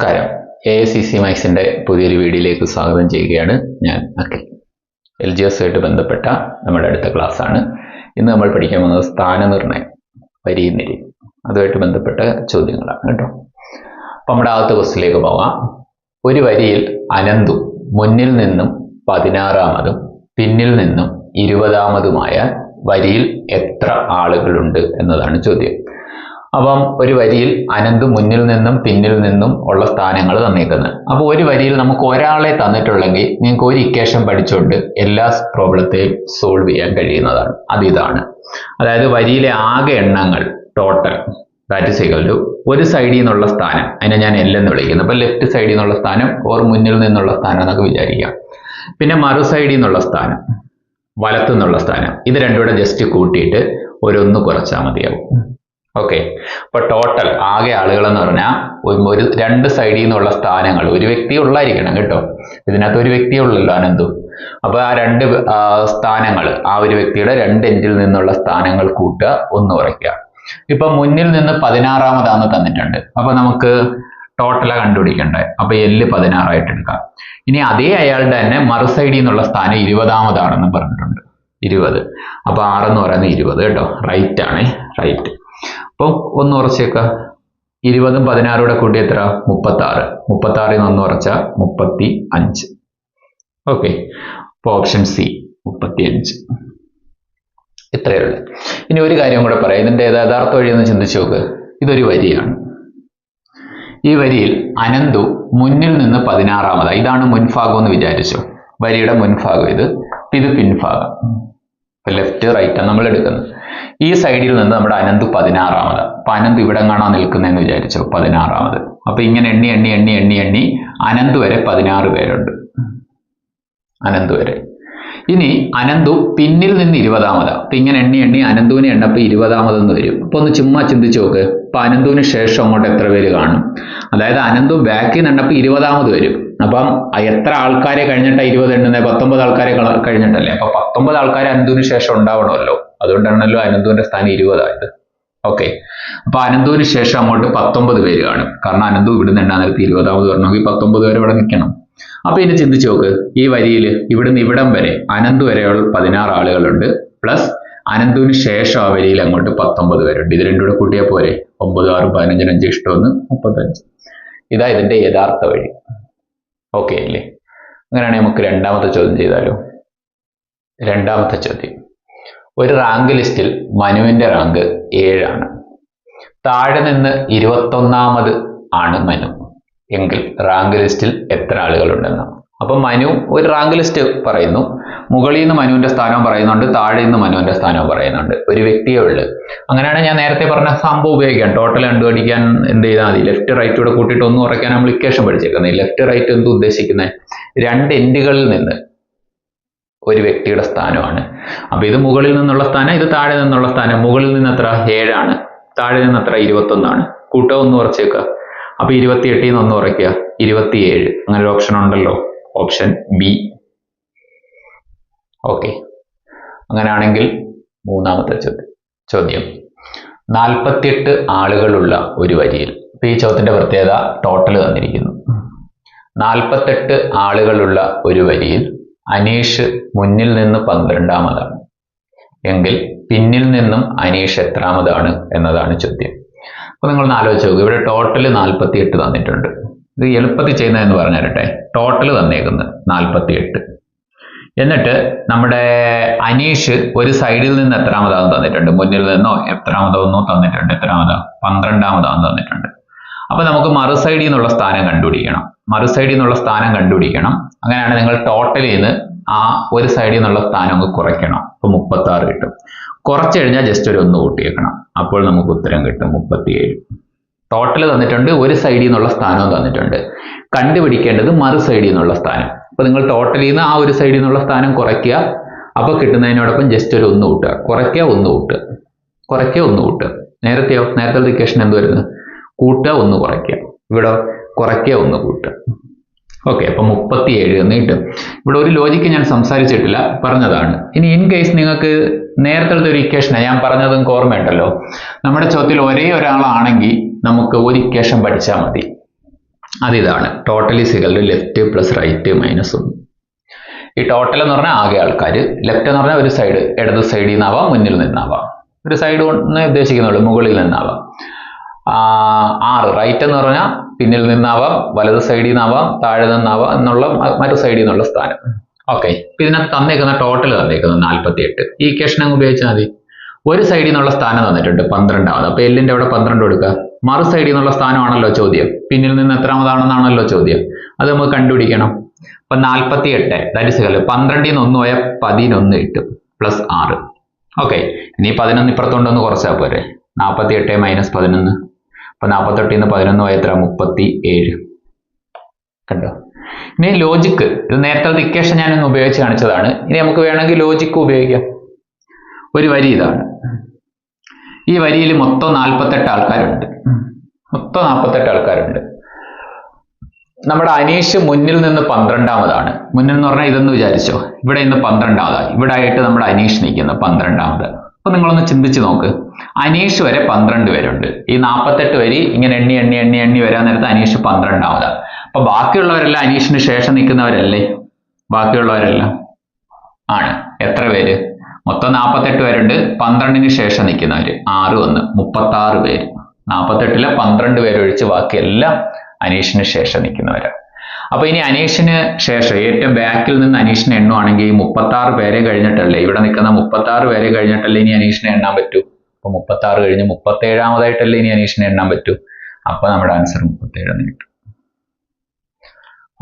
നമസ്കാരം. A C C മാക്സിന്റെ പുതിയൊരു വീഡിയോയിലേക്ക് സ്വാഗതം ചെയ്യുകയാണ് ഞാൻ അഖിൽ. എൽ ജി എസ് ആയിട്ട് ബന്ധപ്പെട്ട നമ്മുടെ അടുത്ത ക്ലാസ് ആണ് ഇന്ന് നമ്മൾ പഠിക്കാൻ പോകുന്നത് സ്ഥാനനിർണയം വരി നിരി അതുമായിട്ട് ബന്ധപ്പെട്ട ചോദ്യങ്ങളാണ് കേട്ടോ. അപ്പം നമ്മുടെ ആദ്യത്തെ ക്വസ്റ്റിലേക്ക് പോവാം. ഒരു വരിയിൽ അനന്തു മുന്നിൽ നിന്നും പതിനാറാമതും പിന്നിൽ നിന്നും ഇരുപതാമതുമായ വരിയിൽ എത്ര ആളുകളുണ്ട് എന്നതാണ് ചോദ്യം. അപ്പം ഒരു വരിയിൽ അനന്ത് മുന്നിൽ നിന്നും പിന്നിൽ നിന്നും ഉള്ള സ്ഥാനങ്ങൾ തന്നേക്കുന്നത് അപ്പോൾ ഒരു വരിയിൽ നമുക്ക് ഒരാളെ തന്നിട്ടുള്ളെങ്കിൽ നിങ്ങൾക്ക് ഒരു ഇക്വേഷൻ പഠിച്ചുകൊണ്ട് എല്ലാ പ്രോബ്ലത്തെയും സോൾവ് ചെയ്യാൻ കഴിയുന്നതാണ്. അത് ഇതാണ്. അതായത് വരിയിലെ ആകെ എണ്ണങ്ങൾ total that is equal to ഒരു സൈഡിൽ നിന്നുള്ള സ്ഥാനം. അതിനെ ഞാൻ എൽ എന്ന് വിളിക്കുന്നു. അപ്പോൾ ലെഫ്റ്റ് സൈഡിൽ നിന്നുള്ള സ്ഥാനം ഓർ മുന്നിൽ നിന്നുള്ള സ്ഥാനം എന്നൊക്കെ വിചാരിക്കാം. പിന്നെ മറു സൈഡിൽ നിന്നുള്ള സ്ഥാനം വലത്തു നിന്നുള്ള സ്ഥാനം. ഇത് രണ്ടുകൂടെ ജസ്റ്റ് കൂട്ടിയിട്ട് ഒരൊന്ന് കുറച്ചാൽ മതിയാവും. ഓക്കെ അപ്പൊ ടോട്ടൽ ആകെ ആളുകൾ എന്ന് പറഞ്ഞാൽ ഒരു രണ്ട് സൈഡിൽ നിന്നുള്ള സ്ഥാനങ്ങൾ. ഒരു വ്യക്തി ഉള്ളായിരിക്കണം കേട്ടോ. ഇതിനകത്ത് ഒരു വ്യക്തി ഉള്ളല്ലോ അനന്തു. അപ്പൊ ആ രണ്ട് സ്ഥാനങ്ങൾ ആ ഒരു വ്യക്തിയുടെ രണ്ട് എൻഡിൽ നിന്നുള്ള സ്ഥാനങ്ങൾ കൂട്ടുക ഒന്ന് കുറയ്ക്കുക. ഇപ്പൊ മുന്നിൽ നിന്ന് പതിനാറാമതാന്ന് തന്നിട്ടുണ്ട്. അപ്പൊ നമുക്ക് ടോട്ടലാ കണ്ടുപിടിക്കണ്ടേ? അപ്പൊ എല്ല് പതിനാറായിട്ട് എടുക്കാം. ഇനി അതേ അയാളുടെ തന്നെ മറു സൈഡിൽ നിന്നുള്ള സ്ഥാനം ഇരുപതാമതാണെന്ന് പറഞ്ഞിട്ടുണ്ട്. ഇരുപത്. അപ്പൊ ആറെന്ന് പറയുന്നത് ഇരുപത് കേട്ടോ. റൈറ്റ് ആണ്. റൈറ്റ് അപ്പോൾ ഒന്ന് ഉറച്ചേക്ക. ഇരുപതും പതിനാറും കൂടെ കൂട്ടി എത്ര മുപ്പത്തി ആറ് മുപ്പത്തി ആറിൽ നിന്ന് ഉറച്ച മുപ്പത്തി അഞ്ച് ഓക്കെ. അപ്പോൾ ഓപ്ഷൻ സി മുപ്പത്തി അഞ്ച് ഇത്രയേ ഉള്ളൂ. ഇനി ഒരു കാര്യം കൂടെ പറയാം. ഇതിന്റെ യഥാർത്ഥ വഴി ഒന്ന് ചിന്തിച്ചു നോക്ക്. ഇതൊരു വരിയാണ്. ഈ വരിയിൽ അനന്തു മുന്നിൽ നിന്ന് പതിനാറാമതാണ് ഇതാണ് മുൻഭാഗം എന്ന് വിചാരിച്ചു. വരിയുടെ മുൻഭാഗം ഇത്. ഇത് പിൻഭാഗം. ലെഫ്റ്റ് റൈറ്റ് നമ്മൾ എടുക്കുന്നത്. ഈ സൈഡിൽ നിന്ന് നമ്മുടെ അനന്ത് പതിനാറാമത്. അപ്പൊ അനന്ത് ഇവിടെ കാണാൻ നിൽക്കുന്നതെന്ന് വിചാരിച്ചു പതിനാറാമത്. അപ്പൊ ഇങ്ങനെ എണ്ണി എണ്ണി എണ്ണി എണ്ണി എണ്ണി അനന്ത് വരെ പതിനാറ് പേരുണ്ട്. അനന്ത് വരെ. ഇനി അനന്തു പിന്നിൽ നിന്ന് ഇരുപതാമതാ. അപ്പൊ ഇങ്ങനെ എണ്ണി എണ്ണി അനന്തുവിനെ എണ്ണപ്പോ ഇരുപതാമതെന്ന് വരും. അപ്പൊ ഒന്ന് ചുമ്മാ ചിന്തിച്ചു നോക്ക്. അപ്പൊ അനന്തുവിന് ശേഷം അങ്ങോട്ട് എത്ര പേര് കാണും? അതായത് അനന്തു ബാക്കിൽ നിന്ന് എണ്ണപ്പോൾ ഇരുപതാമത് വരും. അപ്പം എത്ര ആൾക്കാരെ കഴിഞ്ഞിട്ടാ ഇരുപത് എണ്ണുന്നത് പത്തൊമ്പത് ആൾക്കാരെ കഴിഞ്ഞിട്ടല്ലേ? അപ്പൊ പത്തൊമ്പത് ആൾക്കാരെ അനന്തുവിന് ശേഷം ഉണ്ടാവണമല്ലോ. അതുകൊണ്ടാണല്ലോ അനന്തുവിന്റെ സ്ഥാനം ഇരുപതായത്. ഓക്കെ. അപ്പൊ അനന്തുവിന് ശേഷം അങ്ങോട്ട് പത്തൊമ്പത് പേര് കാണും. കാരണം അനന്തു ഇവിടുന്ന് എണ്ണാൻ നേരത്തെ ഇരുപതാമത് വരണമെങ്കിൽ പത്തൊമ്പത് പേര് ഇവിടെ നിൽക്കണം. അപ്പൊ ഇനി ചിന്തിച്ചു നോക്ക്. ഈ വരിയിൽ ഇവിടുന്ന് ഇവിടം വരെ അനന്ത് വരെയുള്ള പതിനാറ് ആളുകളുണ്ട്. പ്ലസ് അനന്തുവിന് ശേഷം ആ വരിയിൽ അങ്ങോട്ട് പത്തൊമ്പത് പേരുണ്ട്. ഇത് രണ്ടും കൂടെ കൂട്ടിയാൽ പോരെ. ഒമ്പത് ആറ് പതിനഞ്ചിന് അഞ്ച് ഇഷ്ടമൊന്ന് മുപ്പത്തഞ്ച്. ഇതാ ഇതിന്റെ യഥാർത്ഥ വഴി. ഓക്കെ അല്ലേ? അങ്ങനെയാണെങ്കിൽ നമുക്ക് രണ്ടാമത്തെ ചോദ്യം ചെയ്താലോ? രണ്ടാമത്തെ ചോദ്യം. ഒരു റാങ്ക് ലിസ്റ്റിൽ മനുവിന്റെ റാങ്ക് ഏഴാണ്. താഴെ നിന്ന് ഇരുപത്തൊന്നാമത് ആണ് മനു. എങ്കിൽ റാങ്ക് ലിസ്റ്റിൽ എത്ര ആളുകളുണ്ടെന്ന്. അപ്പൊ മനു ഒരു റാങ്ക് ലിസ്റ്റ് പറയുന്നു. മുകളിൽ നിന്ന് മനുവിന്റെ സ്ഥാനവും പറയുന്നുണ്ട് താഴെ നിന്ന് മനുവിന്റെ സ്ഥാനവും പറയുന്നുണ്ട്. ഒരു വ്യക്തിയേ ഉള്ളൂ. അങ്ങനെയാണ് ഞാൻ നേരത്തെ പറഞ്ഞ സംഭവം ഉപയോഗിക്കാം ടോട്ടൽ കണ്ടുപിടിക്കാൻ എന്ത് ചെയ്താൽ മതി. ലെഫ്റ്റ് റൈറ്റ് കൂടെ കൂട്ടിയിട്ട് ഒന്നും ഉറയ്ക്കാൻ നമ്മൾ ഇക്വേഷൻ പഠിച്ചേക്കുന്നത്. ലെഫ്റ്റ് റൈറ്റ് എന്ത് ഉദ്ദേശിക്കുന്നത് രണ്ട് എൻഡുകളിൽ നിന്ന് ഒരു വ്യക്തിയുടെ സ്ഥാനമാണ്. അപ്പൊ ഇത് മുകളിൽ നിന്നുള്ള സ്ഥാനം ഇത് താഴെ നിന്നുള്ള സ്ഥാനം. മുകളിൽ നിന്ന് എത്ര? ഏഴാണ്. താഴെ നിന്ന് എത്ര? ഇരുപത്തൊന്നാണ്. കൂട്ടം ഒന്ന് ഉറച്ചേക്കുക അപ്പൊ ഇരുപത്തി എട്ടിൽ നിന്ന് ഒന്ന് കുറയ്ക്കുക. ഇരുപത്തിയേഴ്. അങ്ങനെ ഒരു ഓപ്ഷൻ ഉണ്ടല്ലോ. ഓപ്ഷൻ ബി ഓക്കെ അങ്ങനെയാണെങ്കിൽ മൂന്നാമത്തെ ചോദ്യം. നാൽപ്പത്തിയെട്ട് ആളുകളുള്ള ഒരു വരിയിൽ. ഇപ്പൊ ഈ ചോദ്യത്തിന്റെ പ്രത്യേകത ടോട്ടൽ തന്നിരിക്കുന്നു. നാൽപ്പത്തെട്ട് ആളുകളുള്ള ഒരു വരിയിൽ അനീഷ് മുന്നിൽ നിന്ന് പന്ത്രണ്ടാമതാണ്. എങ്കിൽ പിന്നിൽ നിന്നും അനീഷ് എത്രാമതാണ് എന്നതാണ് ചോദ്യം. അപ്പൊ നിങ്ങൾ ആലോചിച്ച് നോക്കുക ഇവിടെ ടോട്ടൽ നാൽപ്പത്തി എട്ട് തന്നിട്ടുണ്ട്. ഇത് എളുപ്പത്തിൽ ചെയ്യുന്നതെന്ന് പറഞ്ഞു തരട്ടെ ടോട്ടൽ തന്നേക്കുന്നത് നാൽപ്പത്തി എട്ട് എന്നിട്ട് നമ്മുടെ അനീഷ് ഒരു സൈഡിൽ നിന്ന് എത്രാമതാന്ന് തന്നിട്ടുണ്ട്? മുന്നിൽ നിന്നോ എത്രാമതോന്നോ തന്നിട്ടുണ്ട്. എത്രാമതാ? പന്ത്രണ്ടാമതാന്ന് തന്നിട്ടുണ്ട്. അപ്പോൾ നമുക്ക് മറു സൈഡിൽ നിന്നുള്ള സ്ഥാനം കണ്ടുപിടിക്കണം. മറു സൈഡിൽ നിന്നുള്ള സ്ഥാനം കണ്ടുപിടിക്കണം. അങ്ങനെയാണ് നിങ്ങൾ ടോട്ടലിൽ നിന്ന് ആ ഒരു സൈഡിൽ നിന്നുള്ള സ്ഥാനം അങ്ങ് കുറയ്ക്കണം. അപ്പൊ മുപ്പത്തി ആറ് കിട്ടും. കുറച്ച് കഴിഞ്ഞാൽ ജസ്റ്റ് ഒരു ഒന്ന് കൂട്ടിയേക്കണം. അപ്പോൾ നമുക്ക് ഉത്തരം കിട്ടും. മുപ്പത്തിയേഴ്. ടോട്ടൽ തന്നിട്ടുണ്ട് ഒരു സൈഡിൽ നിന്നുള്ള സ്ഥാനവും തന്നിട്ടുണ്ട്. കണ്ടുപിടിക്കേണ്ടത് മറു സൈഡിൽ നിന്നുള്ള സ്ഥാനം. അപ്പൊ നിങ്ങൾ ടോട്ടലിൽ നിന്ന് ആ ഒരു സൈഡിൽ നിന്നുള്ള സ്ഥാനം കുറയ്ക്കുക. അപ്പൊ കിട്ടുന്നതിനോടൊപ്പം ജസ്റ്റ് ഒരു ഒന്ന് കൂട്ടുക. കുറയ്ക്കുക ഒന്ന് കൂട്ടുക. കുറയ്ക്കുക ഒന്ന് കൂട്ടുക. നേരത്തെയോ? നേരത്തെ ഇക്വേഷൻ എന്ത് വരുന്നത് കൂട്ടുക ഒന്ന് കുറയ്ക്കുക. ഇവിടെ? കുറയ്ക്കുക ഒന്ന് കൂട്ടുക. ഓക്കെ അപ്പൊ മുപ്പത്തിയേഴ് എന്ന് കിട്ടും. ഇവിടെ ഒരു ലോജിക്ക് ഞാൻ സംസാരിച്ചിട്ടില്ല. പറഞ്ഞതാണ്. ഇനി ഇൻ കേസ് നിങ്ങൾക്ക് നേരത്തെ ഒരു ഇക്വേഷനാണ് ഞാൻ പറഞ്ഞതും ഓർമ്മയുണ്ടല്ലോ. നമ്മുടെ ചോദ്യത്തിൽ ഒരേ ഒരാളാണെങ്കിൽ നമുക്ക് ഒരു ഇക്വേഷൻ പഠിച്ചാൽ മതി. അതിതാണ് total to left plus right minus ഒന്ന് ഈ ടോട്ടൽ എന്ന് പറഞ്ഞാൽ ആകെ ആൾക്കാർ. ലെഫ്റ്റ് എന്ന് പറഞ്ഞാൽ ഒരു സൈഡ് ഇടത് സൈഡിൽ നിന്നാവാം മുന്നിൽ നിന്നാവാം. ഒരു സൈഡ് കൊണ്ട് ഉദ്ദേശിക്കുന്നുള്ളൂ മുകളിൽ നിന്നാവാം. ആറ്. റൈറ്റ് എന്ന് പറഞ്ഞാൽ പിന്നിൽ നിന്നാവാം വലത് സൈഡിൽ നിന്നാവാം താഴെ നിന്നാവാം എന്നുള്ള മറ്റു സൈഡിൽ നിന്നുള്ള സ്ഥാനം. ഓക്കെ ഇപ്പൊ ഇതിനകത്ത് തന്നേക്കുന്ന ടോട്ടൽ തന്നേക്കുന്നത് നാൽപ്പത്തി എട്ട് ഈ ഇക്വേഷൻ അങ്ങ് ഉപയോഗിച്ചാൽ മതി. ഒരു സൈഡിൽ നിന്നുള്ള സ്ഥാനം തന്നിട്ടുണ്ട് പന്ത്രണ്ടാമത്. അപ്പൊ എല്ലിന്റെ അവിടെ പന്ത്രണ്ട് കൊടുക്കുക മറു സൈഡിൽ നിന്നുള്ള സ്ഥാനമാണല്ലോ ചോദ്യം. പിന്നിൽ നിന്ന് എത്രാമതാണെന്നാണല്ലോ ചോദ്യം. അത് നമുക്ക് കണ്ടുപിടിക്കണം. അപ്പൊ നാൽപ്പത്തി എട്ട് ദാറ്റ് ഇസ് പന്ത്രണ്ടിൽ നിന്ന് ഒന്ന് പോയാൽ പതിനൊന്ന് കിട്ടും. പ്ലസ് ആറ്. ഓക്കെ ഇനി പതിനൊന്ന് ഇപ്പുറത്തുണ്ടെന്ന് കുറച്ചാൽ പോരെ. നാൽപ്പത്തി എട്ട് മൈനസ് പതിനൊന്ന്. അപ്പൊ നാൽപ്പത്തെട്ടിൽ നിന്ന് പതിനൊന്ന് പോയ എത്ര? മുപ്പത്തി ഏഴ് കണ്ടോ? ഇനി ലോജിക്ക് ഇത് നേരത്തെ ഇക്വേഷൻ ഞാൻ ഒന്ന് ഉപയോഗിച്ച് കാണിച്ചതാണ്. ഇനി നമുക്ക് വേണമെങ്കിൽ ലോജിക്ക് ഉപയോഗിക്കാം. ഒരു വരി ഇതാണ്. ഈ വരിയിൽ മൊത്തം നാൽപ്പത്തെട്ട് ആൾക്കാരുണ്ട്. മൊത്തം നാൽപ്പത്തെട്ട് ആൾക്കാരുണ്ട്. നമ്മുടെ അനീഷ് മുന്നിൽ നിന്ന് പന്ത്രണ്ടാമതാണ്. മുന്നിൽ എന്ന് പറഞ്ഞാൽ ഇതെന്ന് വിചാരിച്ചോ? ഇവിടെ ഇന്ന് പന്ത്രണ്ടാമതാണ്. ഇവിടെ ആയിട്ട് നമ്മുടെ അനീഷ് നിൽക്കുന്നത് പന്ത്രണ്ടാമത്. അപ്പൊ നിങ്ങളൊന്ന് ചിന്തിച്ച് നോക്ക്. അനീഷ് വരെ പന്ത്രണ്ട് പേരുണ്ട്. ഈ നാൽപ്പത്തെട്ട് വരി ഇങ്ങനെ എണ്ണി എണ്ണി എണ്ണി എണ്ണി വരാൻ നേരത്ത് അനീഷ് പന്ത്രണ്ടാമതാണ്. അപ്പൊ ബാക്കിയുള്ളവരെല്ലാം അനീഷിന് ശേഷം നിൽക്കുന്നവരല്ലേ? ബാക്കിയുള്ളവരെല്ലാം ആണ്. എത്ര പേര്? മൊത്തം നാൽപ്പത്തെട്ട് പേരുണ്ട്. പന്ത്രണ്ടിന് ശേഷം നിൽക്കുന്നവര്. ആറ് ഒന്ന് മുപ്പത്തി ആറ് പേര്. നാൽപ്പത്തെട്ടിലെ പന്ത്രണ്ട് പേരൊഴിച്ച് ബാക്കിയെല്ലാം അനീഷിന് ശേഷം നിൽക്കുന്നവരാണ് അപ്പൊ ഇനി അനീഷിന് ശേഷം ഏറ്റവും ബാക്കിൽ നിന്ന് അനീഷിനെ എണ്ണുവാണെങ്കിൽ ഈ മുപ്പത്തി ആറ് പേരെ കഴിഞ്ഞിട്ടല്ലേ? ഇവിടെ നിൽക്കുന്ന മുപ്പത്തി ആറ് പേരെ കഴിഞ്ഞിട്ടല്ലേ ഇനി അനീഷിനെ എണ്ണാൻ പറ്റൂ? അപ്പൊ മുപ്പത്തി ആറ് കഴിഞ്ഞ് മുപ്പത്തി ഏഴാമതായിട്ടല്ലേ ഇനി അനീഷിനെ എണ്ണാൻ പറ്റൂ? അപ്പൊ നമ്മുടെ ആൻസർ മുപ്പത്തി ഏഴെന്ന് കിട്ടും.